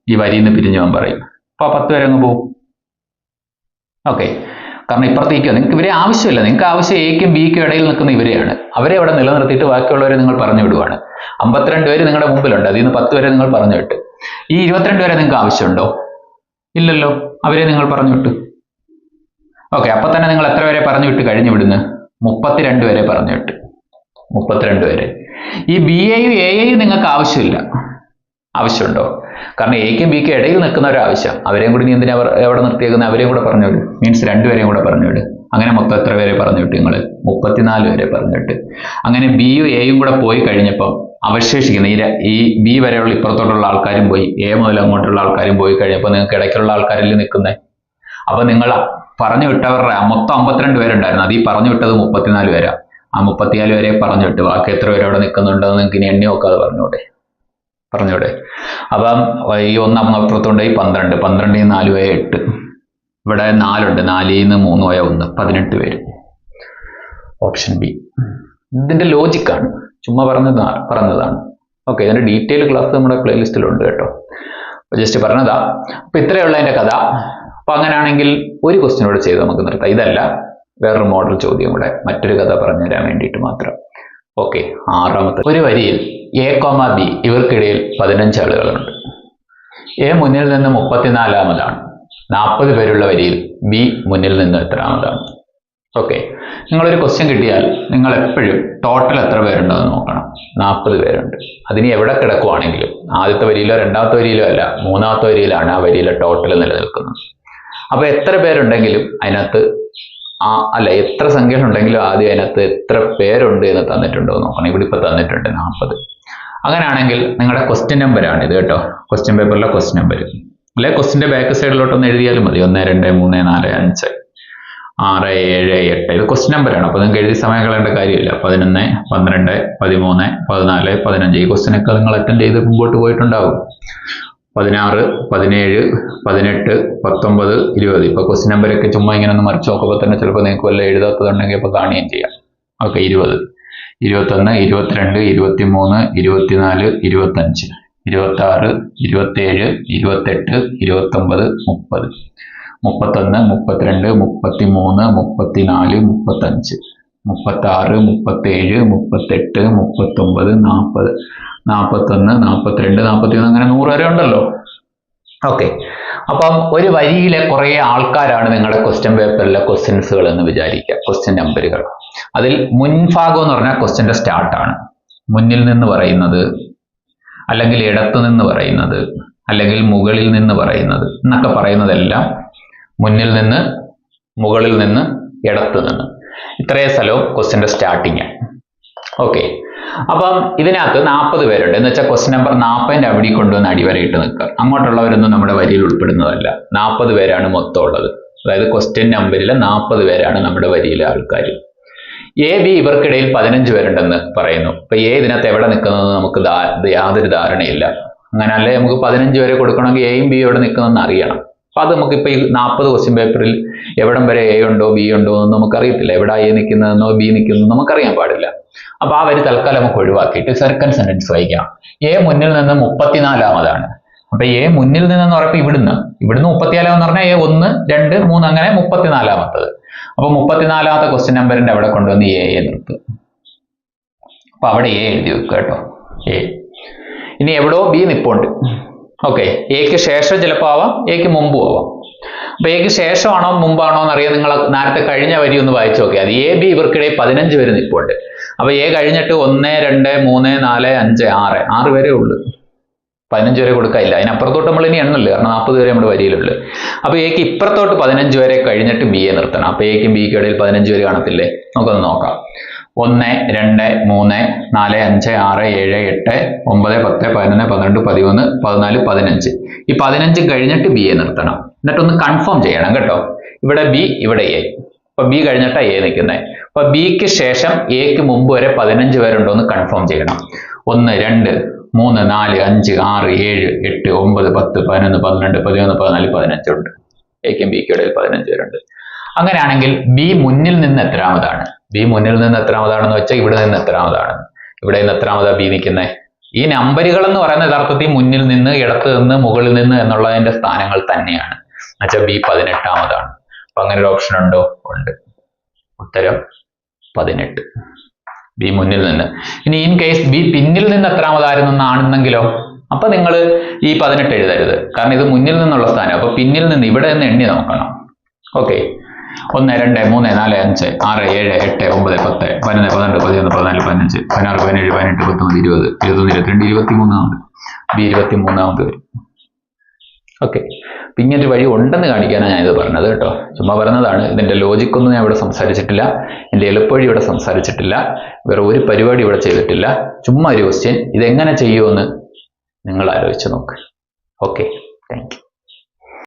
ഈ വരിയിൽ നിന്ന് പിരിഞ്ഞു പോകാൻ പറയും. അപ്പൊ പത്ത് പേരെ അങ്ങ് പോകും ഓക്കെ കാരണം ഇപ്പുറത്തേക്കോ? നിങ്ങൾക്ക് ഇവരെ ആവശ്യമില്ല. നിങ്ങൾക്ക് ആവശ്യം എക്കും ബിക്കും ഇടയിൽ നിൽക്കുന്ന ഇവരെയാണ്. അവരെ അവിടെ നിലനിർത്തിയിട്ട് ബാക്കിയുള്ളവരെ നിങ്ങൾ പറഞ്ഞു വിടുവാണ്. അമ്പത്തിരണ്ട് പേര് നിങ്ങളുടെ മുമ്പിലുണ്ട്. അതിൽ നിന്ന് പത്ത് പേരെ നിങ്ങൾ പറഞ്ഞു വിട്ട്. ഈ ഇരുപത്തിരണ്ട് പേരെ നിങ്ങൾക്ക് ആവശ്യമുണ്ടോ? ഇല്ലല്ലോ അവരെ നിങ്ങൾ പറഞ്ഞു വിട്ടു ഓക്കെ അപ്പൊ തന്നെ നിങ്ങൾ എത്ര വരെ പറഞ്ഞു വിട്ട് കഴിഞ്ഞു വിടുന്നു. മുപ്പത്തിരണ്ട് വരെ പറഞ്ഞു വിട്ടു മുപ്പത്തിരണ്ട് വരെ. ഈ ബി എയും എ എയും നിങ്ങൾക്ക് ആവശ്യമില്ല. ആവശ്യമുണ്ടോ? കാരണം എക്കും ബിക്ക് ഇടയിൽ നിൽക്കുന്ന ഒരു ആവശ്യം അവരെയും കൂടി നീ എന്തിനാ എവിടെ നിർത്തിയേക്കുന്നത് അവരെയും കൂടെ പറഞ്ഞു വിട് മീൻസ് രണ്ടുപേരെയും കൂടെ പറഞ്ഞു വിട് അങ്ങനെ മൊത്തം എത്ര പേരെ പറഞ്ഞു വിട്ടു നിങ്ങൾ മുപ്പത്തിനാല് പേരെ പറഞ്ഞു വിട്ട് അങ്ങനെ ബിയും എയും കൂടെ പോയി കഴിഞ്ഞപ്പം അവശേഷിക്കുന്ന ഈ ഈ ബി വരെയുള്ള ഇപ്പുറത്തോട്ടുള്ള ആൾക്കാരും പോയി എ മുതൽ അങ്ങോട്ടുള്ള ആൾക്കാരും പോയി കഴിഞ്ഞപ്പോൾ നിങ്ങൾക്ക് ഇടയ്ക്കുള്ള ആൾക്കാരിൽ നിൽക്കുന്നത് അപ്പൊ നിങ്ങൾ പറഞ്ഞു വിട്ടവരുടെ മൊത്തം അമ്പത്തിരണ്ട് പേരുണ്ടായിരുന്നു. അത് ഈ പറഞ്ഞു വിട്ടത് മുപ്പത്തിനാല് പേരാ. ആ മുപ്പത്തിനാല് പേരെ പറഞ്ഞു വിട്ടു. ബാക്കി എത്ര പേര് അവിടെ നിൽക്കുന്നുണ്ടെന്ന് നിങ്ങൾക്ക് ഇനി എണ്ണി നോക്കാതെ പറഞ്ഞൂടെ? പറഞ്ഞൂടെ? അപ്പം ഈ ഒന്ന് അപ്പുറത്തുണ്ട് ഈ പന്ത്രണ്ട്. പന്ത്രണ്ടിൽ നിന്ന് നാല് പോയ എട്ട്. ഇവിടെ നാലുണ്ട്. നാലിൽ നിന്ന് മൂന്ന് പോയ ഒന്ന്. പതിനെട്ട് പേര്. ഓപ്ഷൻ ബി ഇതിന്റെ ലോജിക്കാണ് ചുമ്മാ പറഞ്ഞതാ പറഞ്ഞതാണ്. ഓക്കെ ഇതിന്റെ ഡീറ്റെയിൽ ക്ലാസ് നമ്മുടെ പ്ലേലിസ്റ്റിലുണ്ട് കേട്ടോ. ജസ്റ്റ് പറഞ്ഞതാ. അപ്പൊ ഇത്രയുള്ള അതിന്റെ കഥ. അപ്പൊ അങ്ങനെയാണെങ്കിൽ ഒരു ക്വസ്റ്റ്യൻ കൂടെ ചെയ്ത് നമുക്ക് നിർത്താം. ഇതല്ല വേറൊരു മോഡൽ ചോദ്യം കൂടെ മറ്റൊരു കഥ പറഞ്ഞു തരാൻ വേണ്ടിയിട്ട് മാത്രം. ഓക്കെ ആറാമത്തെ. ഒരു വരിയിൽ എ കോമ ബി ഇവർക്കിടയിൽ പതിനഞ്ച് ആളുകളുണ്ട്. എ മുന്നിൽ നിന്ന് മുപ്പത്തിനാലാമതാണ്. നാൽപ്പത് പേരുള്ള വരിയിൽ ബി മുന്നിൽ നിന്ന് എത്രാമതാണ്? ഓക്കെ നിങ്ങളൊരു ക്വസ്റ്റ്യൻ കിട്ടിയാൽ നിങ്ങൾ എപ്പോഴും ടോട്ടൽ എത്ര പേരുണ്ടെന്ന് നോക്കണം. നാൽപ്പത് പേരുണ്ട്. അതിന് എവിടെ കിടക്കുവാണെങ്കിലും ആദ്യത്തെ വരിയിലോ രണ്ടാമത്തെ വരിയിലോ അല്ല മൂന്നാമത്തെ വരിയിലാണ് ആ വരിയിലെ ടോട്ടൽ നിലനിൽക്കുന്നത്. അപ്പോൾ എത്ര പേരുണ്ടെങ്കിലും അതിനകത്ത് ആ അല്ല എത്ര സംഖ്യ ഉണ്ടെങ്കിലും ആദ്യം അതിനകത്ത് എത്ര പേരുണ്ട് എന്ന് തന്നിട്ടുണ്ടോ എന്ന് നോക്കണം. ഇവിടെ ഇപ്പോൾ തന്നിട്ടുണ്ട് നാൽപ്പത് അങ്ങനെയാണെങ്കിൽ നിങ്ങളുടെ ക്വസ്റ്റ്യൻ നമ്പർ ആണ് ഇത് കേട്ടോ. ക്വസ്റ്റ്യൻ പേപ്പറിലെ ക്വസ്റ്റ്യൻ നമ്പർ അല്ലെ ക്വസ്റ്റിന്റെ ബാക്ക് സൈഡിലോട്ടൊന്ന് എഴുതിയാലും മതി. ഒന്ന് രണ്ട് മൂന്ന് നാല് അഞ്ച്. ആറ് ഏഴ് എട്ട്. ഇത് ക്വസ്റ്റ്യൻ നമ്പറാണ് അപ്പോൾ നിങ്ങൾക്ക് എഴുതി സമയം കളയേണ്ട കാര്യമില്ല. പതിനൊന്ന് പന്ത്രണ്ട് പതിമൂന്ന് പതിനാല് പതിനഞ്ച്. ഈ ക്വസ്റ്റ്യനൊക്കെ നിങ്ങൾ അറ്റൻഡ് ചെയ്ത് മുമ്പോട്ട് പോയിട്ടുണ്ടാവും. പതിനാറ് പതിനേഴ് പതിനെട്ട് പത്തൊമ്പത് ഇരുപത്. ഇപ്പൊ ക്വസ്റ്റ്യൻ നമ്പരൊക്കെ ചുമ്മാ ഇങ്ങനെ ഒന്ന് മറിച്ച് നോക്കുമ്പോൾ തന്നെ ചിലപ്പോൾ നിങ്ങൾക്ക് വല്ല എഴുതാത്തതുണ്ടെങ്കിൽ അപ്പോൾ കാണുകയും ചെയ്യാം. ഓക്കെ ഇരുപത്. ഇരുപത്തൊന്ന് ഇരുപത്തിരണ്ട് ഇരുപത്തിമൂന്ന് ഇരുപത്തിനാല് ഇരുപത്തഞ്ച്. ഇരുപത്താറ് ഇരുപത്തേഴ് ഇരുപത്തെട്ട് ഇരുപത്തൊമ്പത് മുപ്പത്. മുപ്പത്തൊന്ന് മുപ്പത്തിരണ്ട് മുപ്പത്തിമൂന്ന് മുപ്പത്തിനാല് മുപ്പത്തഞ്ച്. മുപ്പത്താറ് മുപ്പത്തേഴ് മുപ്പത്തെട്ട് മുപ്പത്തൊമ്പത് നാൽപ്പത് നാൽപ്പത്തൊന്ന് നാൽപ്പത്തിരണ്ട് നാൽപ്പത്തിമൂന്ന് അങ്ങനെ നൂറ് വരെ ഉണ്ടല്ലോ. ഓക്കെ അപ്പം ഒരു വരിയിലെ കുറേ ആൾക്കാരാണ് നിങ്ങളുടെ ക്വസ്റ്റ്യൻ പേപ്പറിലെ ക്വസ്റ്റ്യൻസുകൾ എന്ന് വിചാരിക്കുക. ക്വസ്റ്റ്യൻ നമ്പറുകൾ അതിൽ മുൻഭാഗം എന്ന് പറഞ്ഞാൽ ക്വസ്റ്റ്യന്റെ സ്റ്റാർട്ടാണ് മുന്നിൽ നിന്ന് പറയുന്നത് അല്ലെങ്കിൽ ഇടത്തു നിന്ന് പറയുന്നത് അല്ലെങ്കിൽ മുകളിൽ നിന്ന് പറയുന്നത് എന്നൊക്കെ പറയുന്നതെല്ലാം മുന്നിൽ നിന്ന് മുകളിൽ നിന്ന് ഇടത്തു നിന്ന്. ഇത്രയും സ്ഥലവും ക്വസ്റ്റിന്റെ സ്റ്റാർട്ടിങ് ഓക്കെ അപ്പം ഇതിനകത്ത് നാൽപ്പത് പേരുണ്ട്. എന്ന് വെച്ചാൽ ക്വസ്റ്റ്യൻ നമ്പർ നാൽപ്പതിന്റെ അവിടെ കൊണ്ടുവന്ന് അടിവരയിട്ട് നിൽക്കുക. അങ്ങോട്ടുള്ളവരൊന്നും നമ്മുടെ വരിയിൽ ഉൾപ്പെടുന്നതല്ല. നാൽപ്പത് പേരാണ് മൊത്തം ഉള്ളത്. അതായത് ക്വസ്റ്റ്യൻ നമ്പറിൽ നാൽപ്പത് പേരാണ് നമ്മുടെ വരിയിലെ ആൾക്കാർ എ ബി ഇവർക്കിടയിൽ പതിനഞ്ച് പേരുണ്ടെന്ന് പറയുന്നു. അപ്പൊ എ ഇതിനകത്ത് എവിടെ നിൽക്കുന്നതെന്ന് നമുക്ക് യാതൊരു ധാരണയില്ല. അങ്ങനെ അല്ലേ നമുക്ക് പതിനഞ്ച് പേരെ കൊടുക്കണമെങ്കിൽ എയും ബി എവിടെ നിൽക്കുന്നതെന്ന് അറിയണം. അപ്പൊ അത് നമുക്ക് ഇപ്പൊ ഈ നാൽപ്പത് ക്വസ്റ്റ്യൻ പേപ്പറിൽ എവിടം വരെ എ ഉണ്ടോ ബി ഉണ്ടോ എന്ന് നമുക്കറിയത്തില്ല. എവിടെ എ നിൽക്കുന്നതെന്നോ ബി നിൽക്കുന്നതെന്നോ നമുക്കറിയാൻ പാടില്ല. അപ്പോൾ ആ വരി തൽക്കാലം നമുക്ക് ഒഴിവാക്കിയിട്ട് സെക്കൻഡ് സെന്റൻസ് വായിക്കാം. എ മുന്നിൽ നിന്ന് മുപ്പത്തിനാലാമതാണ്. അപ്പോൾ എ മുന്നിൽ നിന്നെന്ന് പറയുമ്പോൾ ഇവിടുന്ന് ഇവിടുന്ന് മുപ്പത്തിനാലാമെന്ന് പറഞ്ഞാൽ എ ഒന്ന് രണ്ട് മൂന്ന് അങ്ങനെ മുപ്പത്തിനാലാമത്തത്. അപ്പൊ മുപ്പത്തിനാലാമത്തെ ക്വസ്റ്റ്യൻ നമ്പറിന്റെ അവിടെ കൊണ്ടുവന്ന് എ എ നിർത്തും. അപ്പോൾ അവിടെ എ എഴുതി വെക്കുക കേട്ടോ. എ ഇനി എവിടോ ബി നിപ്പുണ്ട്. ഓക്കെ എക്ക് ശേഷം ചിലപ്പോൾ ആവാം എക്ക് മുമ്പും ആവാം. അപ്പൊ എക്ക് ശേഷമാണോ മുമ്പാണോ എന്നറിയാൻ നിങ്ങൾ നേരത്തെ കഴിഞ്ഞ വരി ഒന്ന് വായിച്ചു നോക്കിയാൽ മതി എ ബി ഇവർക്കിടയിൽ പതിനഞ്ച് പേര് നിൽപ്പുണ്ട്. അപ്പൊ എ കഴിഞ്ഞിട്ട് ഒന്ന് രണ്ട് മൂന്ന് നാല് അഞ്ച് ആറ്. ആറ് വരെ ഉള്ളു. പതിനഞ്ച് വരെ കൊടുക്കാനില്ല അതിനപ്പുറത്തോട്ട് നമ്മൾ ഇനി എണ്ണല്ലേ? കാരണം നാൽപ്പത് വരെ നമ്മുടെ വരിയിലുള്ളു അപ്പോൾ എക്ക് ഇപ്പുറത്തോട്ട് പതിനഞ്ച് വരെ കഴിഞ്ഞിട്ട് ബി എ നിർത്തണം. അപ്പോൾ എക്കും ബിക്കും ഇടയിൽ പതിനഞ്ച് വരെ കാണത്തില്ലേ? നമുക്കൊന്ന് നോക്കാം. ഒന്ന് രണ്ട് മൂന്ന് നാല് അഞ്ച് ആറ് ഏഴ് എട്ട് ഒമ്പത് പത്ത് പതിനൊന്ന് പന്ത്രണ്ട് പതിമൂന്ന് പതിനാല് പതിനഞ്ച്. ഈ പതിനഞ്ച് കഴിഞ്ഞിട്ട് ബി എ നിർത്തണം. എന്നിട്ടൊന്ന് കൺഫേം ചെയ്യണം കേട്ടോ. ഇവിടെ ബി ഇവിടെ എ അപ്പൊ ബി കഴിഞ്ഞിട്ടാണ് എ നിൽക്കുന്നത് അപ്പൊ ബിക്ക് ശേഷം എക്ക് മുമ്പ് വരെ പതിനഞ്ച് പേരുണ്ടോ എന്ന് കൺഫേം ചെയ്യണം. ഒന്ന് രണ്ട് മൂന്ന് നാല് അഞ്ച് ആറ് ഏഴ് എട്ട് ഒമ്പത് പത്ത് പതിനൊന്ന് പന്ത്രണ്ട് പതിമൂന്ന് പതിനാല് പതിനഞ്ചുണ്ട് എക്കും ബിക്കും ഇടയിൽ പതിനഞ്ച് പേരുണ്ട്. അങ്ങനെയാണെങ്കിൽ ബി മുന്നിൽ നിന്ന് എത്രാമതാണ്? ബി മുന്നിൽ നിന്ന് എത്രാമതാണെന്ന് വെച്ചാൽ ഇവിടെ നിന്ന് എത്രാമതാണ്. ഇവിടെ നിന്ന് എത്രാമതാ ബി നിൽക്കുന്നത് ഈ നമ്പറുകൾ എന്ന് പറയുന്ന യഥാർത്ഥത്തിൽ മുന്നിൽ നിന്ന് ഇടത്ത് നിന്ന് മുകളിൽ നിന്ന് എന്നുള്ളതിന്റെ സ്ഥാനങ്ങൾ തന്നെയാണ്. എന്നുവെച്ചാൽ ബി പതിനെട്ടാമതാണ്. അപ്പൊ അങ്ങനെ ഒരു ഓപ്ഷൻ ഉണ്ടോ? ഉണ്ട്. ഉത്തരം പതിനെട്ട്. ബി മുന്നിൽ നിന്ന്. ഇനി ഇൻ കേസ് ബി പിന്നിൽ നിന്ന് എത്രാമതായിരുന്നെന്നാണെന്നെങ്കിലോ അപ്പൊ നിങ്ങൾ ഈ പതിനെട്ട് എഴുതരുത്. കാരണം ഇത് മുന്നിൽ നിന്നുള്ള സ്ഥാനം. അപ്പൊ പിന്നിൽ നിന്ന് ഇവിടെ നിന്ന് എണ്ണി നോക്കണം. ഓക്കെ ഒന്ന് രണ്ട് മൂന്ന് നാല് അഞ്ച് ആറ് ഏഴ് എട്ട് ഒമ്പത് പത്ത് പതിനൊന്ന് പന്ത്രണ്ട് പതിനൊന്ന് പതിനാല് പതിനഞ്ച് പതിനാറ് പതിനേഴ് പതിനെട്ട് പത്തൊമ്പത് ഇരുപത് ഇരുപത്തൊന്ന് ഇരുപത്തിരണ്ട് ഇരുപത്തി മൂന്നാമത് ബി ഇരുപത്തി മൂന്നാമത് വരും. ഓക്കെ. ഇങ്ങനൊരു വഴി ഉണ്ടെന്ന് കാണിക്കാനാണ് ഞാനിത് പറഞ്ഞത് കേട്ടോ. ചുമ്മാ പറഞ്ഞതാണ്. ഇതിന്റെ ലോജിക്കൊന്നും ഞാൻ ഇവിടെ സംസാരിച്ചിട്ടില്ല. എന്റെ എളുപ്പവഴി ഇവിടെ സംസാരിച്ചിട്ടില്ല. വേറെ ഒരു പരിപാടി ഇവിടെ ചെയ്തിട്ടില്ല. ചുമ്മാ ഒരു ക്വസ്റ്റ്യൻ ഇതെങ്ങനെ ചെയ്യുമെന്ന് നിങ്ങൾ ആലോചിച്ച് നോക്ക്. ഓക്കെ. താങ്ക്